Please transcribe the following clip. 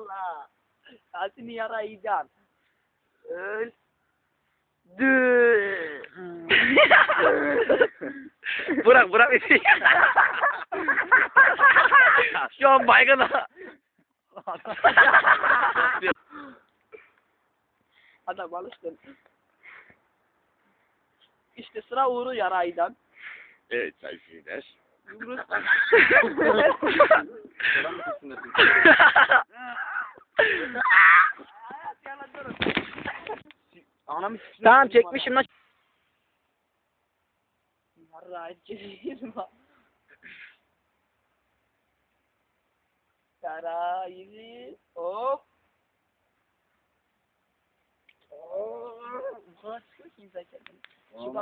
Allah. Ağzını yarayacaksın. Öl. Dü. Bırak bırak beni. Şu an baygın. Adam alıştın. İşte sıra Uğur'u yaraydan. evet sayfiyler. Uğur'u... Anam Tamam çekmişim lan. Yarayı çekeyim bak. Yarayı hop. Oh, bu kadar çıkıyor ki kendini. Bak-